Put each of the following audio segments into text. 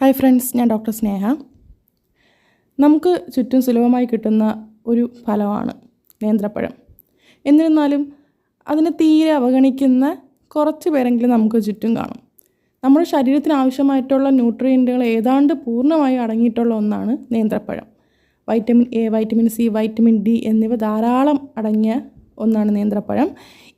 Hi friends ഞാൻ doctor Sneha. നമുക്ക് ചുറ്റും സുലഭമായി കിട്ടുന്ന ഒരു ഫലമാണ് നേന്ത്രപ്പഴം. എന്നിരുന്നാലും അതിനെ തീരെ അവഗണിക്കുന്ന കുറച്ച് പേരെങ്കിലും നമുക്ക് ചുറ്റും കാണും. നമ്മുടെ ശരീരത്തിന് ആവശ്യമായിട്ടുള്ള ന്യൂട്രിയന്റുകൾ ഏതാണ്ട് പൂർണമായും അടങ്ങിയിട്ടുള്ള ഒന്നാണ് നേന്ത്രപ്പഴം. Vitamin A vitamin C vitamin D എന്നിവ ധാരാളം അടങ്ങിയ ഒന്നാണ് നേന്ത്രപ്പഴം.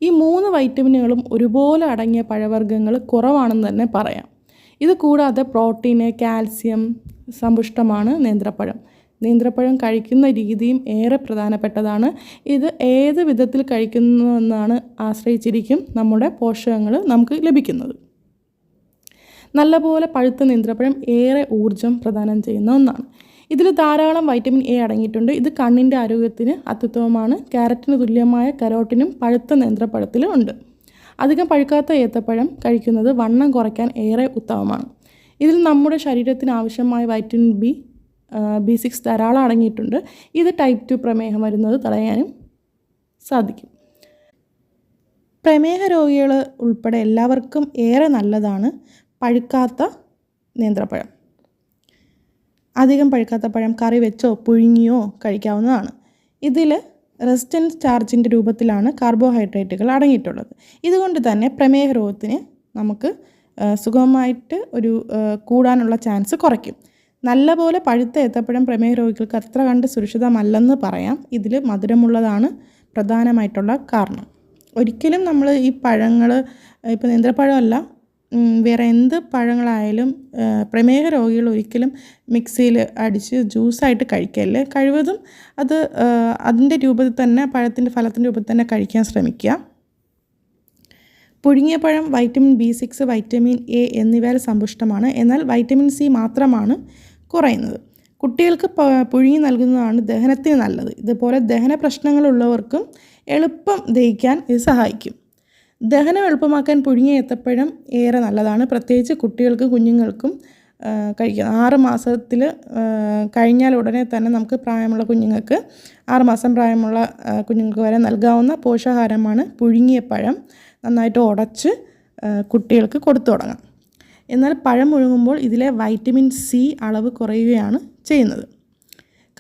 ഈ മൂന്ന് വൈറ്റമിനുകളും ഒരുപോലെ അടങ്ങിയ പഴവർഗങ്ങൾ കുറവാണെന്ന് തന്നെ പറയാം. ഇത് കൂടാതെ പ്രോട്ടീന് കാൽസ്യം സമ്പുഷ്ടമാണ് നേന്ത്രപ്പഴം. നേന്ത്രപ്പഴം കഴിക്കുന്ന രീതിയും ഏറെ പ്രധാനപ്പെട്ടതാണ്. ഇത് ഏത് വിധത്തിൽ കഴിക്കുന്നുവെന്നാണ് ആശ്രയിച്ചിരിക്കും നമ്മുടെ പോഷകങ്ങൾ നമുക്ക് ലഭിക്കുന്നത്. നല്ലപോലെ പഴുത്ത നേന്ത്രപ്പഴം ഏറെ ഊർജം പ്രദാനം ചെയ്യുന്ന ഒന്നാണ്. ഇതിൽ ധാരാളം വൈറ്റമിൻ എ അടങ്ങിയിട്ടുണ്ട്. ഇത് കണ്ണിന്റെ ആരോഗ്യത്തിന് അത്യുത്തമമാണ്. ക്യാരറ്റിന് തുല്യമായ കരോട്ടിനും പഴുത്ത നേന്ത്രപ്പഴത്തിലും ഉണ്ട്. അധികം പഴുക്കാത്ത ഏത്തപ്പഴം കഴിക്കുന്നത് വണ്ണം കുറയ്ക്കാൻ ഏറെ ഉത്തമമാണ്. ഇതിൽ നമ്മുടെ ശരീരത്തിന് ആവശ്യമായ വൈറ്റമിൻ ബി ബി സിക്സ് ധാരാളം അടങ്ങിയിട്ടുണ്ട്. ഇത് ടൈപ്പ് ടു പ്രമേഹം വരുന്നത് തടയാനും സാധിക്കും. പ്രമേഹ രോഗികൾ ഉൾപ്പെടെ എല്ലാവർക്കും ഏറെ നല്ലതാണ് പഴുക്കാത്ത നേന്ത്രപ്പഴം. അധികം പഴുക്കാത്ത പഴം കറി വെച്ചോ പുഴുങ്ങിയോ കഴിക്കാവുന്നതാണ്. ഇതിൽ റെസിസ്റ്റൻസ് ചാർജിന്റെ രൂപത്തിലാണ് കാർബോഹൈഡ്രേറ്റുകൾ അടങ്ങിയിട്ടുള്ളത്. ഇതുകൊണ്ട് തന്നെ പ്രമേഹ രോഗത്തിന് നമുക്ക് സുഗമമായിട്ട് ഒരു കൂടാനുള്ള ചാൻസ് കുറയ്ക്കും. നല്ലപോലെ പഴുത്ത ഏത്തപ്പഴം പ്രമേഹ രോഗികൾക്ക് അത്ര കണ്ട് സുരക്ഷിതമല്ലെന്ന് പറയാം. ഇതിൽ മധുരമുള്ളതാണ് പ്രധാനമായിട്ടുള്ള കാരണം. ഒരിക്കലും നമ്മൾ ഈ പഴങ്ങൾ ഇപ്പോൾ നേന്ത്രപ്പഴമല്ല വേറെ എന്ത് പഴങ്ങളായാലും പ്രമേഹ രോഗികൾ ഒരിക്കലും മിക്സിയിൽ അടിച്ച് ജ്യൂസായിട്ട് കഴിക്കല്ലേ? കഴിവതും അത് അതിന്റെ രൂപത്തിൽ തന്നെ പഴത്തിന്റെ ഫലത്തിന്റെ രൂപത്തിൽ തന്നെ കഴിക്കാൻ ശ്രമിക്കുക. പുഴുങ്ങിയ പഴം vitamin B six vitamin A എന്നിവയാൽ സമ്പുഷ്ടമാണ്. എന്നാൽ വൈറ്റമിൻ സി മാത്രമാണ് കുറയുന്നത്. കുട്ടികൾക്ക് പുഴുങ്ങി നൽകുന്നതാണ് ദഹനത്തിന് നല്ലത്. ഇതുപോലെ ദഹന പ്രശ്നങ്ങളുള്ളവർക്കും എളുപ്പം ദഹിക്കാൻ ഇത് സഹായിക്കും. ദഹനം എളുപ്പമാക്കാൻ പുഴുങ്ങിയ ഏത്തപ്പഴം ഏറെ നല്ലതാണ്. പ്രത്യേകിച്ച് കുട്ടികൾക്ക് കുഞ്ഞുങ്ങൾക്കും കഴിക്കാം. ആറ് മാസത്തിൽ കഴിഞ്ഞാൽ ഉടനെ തന്നെ നമുക്ക് പ്രായമുള്ള കുഞ്ഞുങ്ങൾക്ക് ആറ് മാസം പ്രായമുള്ള കുഞ്ഞുങ്ങൾക്ക് വരെ നൽകാവുന്ന പോഷകാഹാരമാണ് പുഴുങ്ങിയ പഴം. നന്നായിട്ട് ഉടച്ച് കുട്ടികൾക്ക് കൊടുത്തു തുടങ്ങാം. എന്നാൽ പഴം മുഴുങ്ങുമ്പോൾ ഇതിലെ വൈറ്റമിൻ സി അളവ് കുറയുകയാണ് ചെയ്യുന്നത്.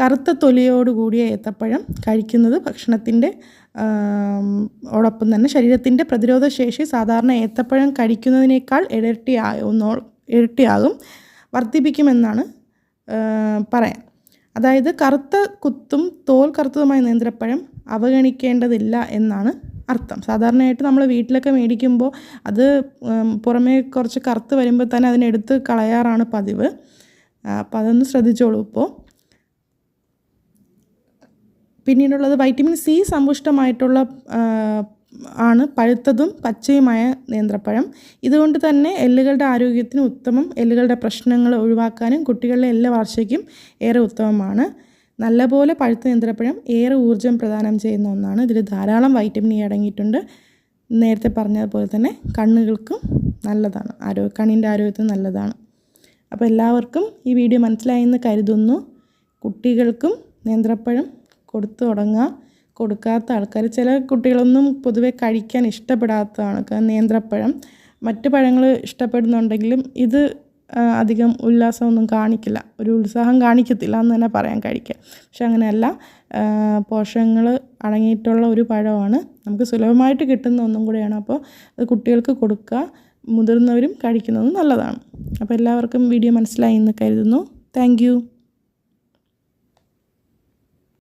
കറുത്ത തൊലിയോട് കൂടിയ ഏത്തപ്പഴം കഴിക്കുന്നത് ഭക്ഷണത്തിന്റെ ഓടൊപ്പം തന്നെ ശരീരത്തിന്റെ പ്രതിരോധ ശേഷി സാധാരണ ഏത്തപ്പഴം കഴിക്കുന്നതിനേക്കാൾ ഇരട്ടിയാകുന്നോ ഇരട്ടിയാകും വർദ്ധിപ്പിക്കുമെന്നാണ് പറയാം അതായത് കറുത്ത കുത്തും തോൽ കറുത്തതുമായ നേന്ത്രപ്പഴം അവഗണിക്കേണ്ടതില്ല എന്നാണ് അർത്ഥം. സാധാരണയായിട്ട് നമ്മൾ വീട്ടിലൊക്കെ മേടിക്കുമ്പോൾ അത് പുറമേ കുറച്ച് കറുത്ത് വരുമ്പോൾ തന്നെ അതിനെടുത്ത് കളയാറാണ് പതിവ്. അപ്പോൾ അതൊന്ന് ശ്രദ്ധിച്ചോളൂ ഇപ്പോൾ. പിന്നീടുള്ളത് വൈറ്റമിൻ സി സമ്പുഷ്ടമായിട്ടുള്ള ആണ് പഴുത്തതും പച്ചയുമായ നേന്ത്രപ്പഴം. ഇതുകൊണ്ട് തന്നെ എല്ലുകളുടെ ആരോഗ്യത്തിന് ഉത്തമം എല്ലുകളുടെ പ്രശ്നങ്ങൾ ഒഴിവാക്കാനും കുട്ടികളുടെ എല്ലാ വാർഷയ്ക്കും ഏറെ ഉത്തമമാണ്. നല്ലപോലെ പഴുത്ത നേന്ത്രപ്പഴം ഏറെ ഊർജം പ്രദാനം ചെയ്യുന്ന ഒന്നാണ്. ഇതിൽ ധാരാളം വൈറ്റമിൻ ഇ അടങ്ങിയിട്ടുണ്ട്. നേരത്തെ പറഞ്ഞതുപോലെ തന്നെ കണ്ണുകൾക്കും നല്ലതാണ്. ആരോഗ്യ കണ്ണിന്റെ ആരോഗ്യത്തിന് നല്ലതാണ്. അപ്പോൾ എല്ലാവർക്കും ഈ വീഡിയോ മനസ്സിലായി എന്ന് കരുതുന്നു. കുട്ടികൾക്കും നേന്ത്രപ്പഴം കൊടുത്തു തുടങ്ങുക കൊടുക്കാത്ത ആൾക്കാർ ചില കുട്ടികളൊന്നും പൊതുവെ കഴിക്കാൻ ഇഷ്ടപ്പെടാത്തതാണ്. നേന്ത്രപ്പഴം. മറ്റ് പഴങ്ങൾ ഇഷ്ടപ്പെടുന്നുണ്ടെങ്കിലും ഇത് അധികം ഉല്ലാസമൊന്നും കാണിക്കില്ല. ഒരു ഉത്സാഹം കാണിക്കത്തില്ല എന്ന് തന്നെ പറയാൻ കഴിക്കുക പക്ഷെ അങ്ങനെയല്ല. പോഷകങ്ങൾ അടങ്ങിയിട്ടുള്ള ഒരു പഴമാണ്. നമുക്ക് സുലഭമായിട്ട് കിട്ടുന്ന ഒന്നും കൂടെയാണ്. അപ്പോൾ അത് കുട്ടികൾക്ക് കൊടുക്കുക മുതിർന്നവരും കഴിക്കുന്നത് നല്ലതാണ്. അപ്പോൾ എല്ലാവർക്കും വീഡിയോ മനസ്സിലായി എന്ന് കരുതുന്നു. താങ്ക്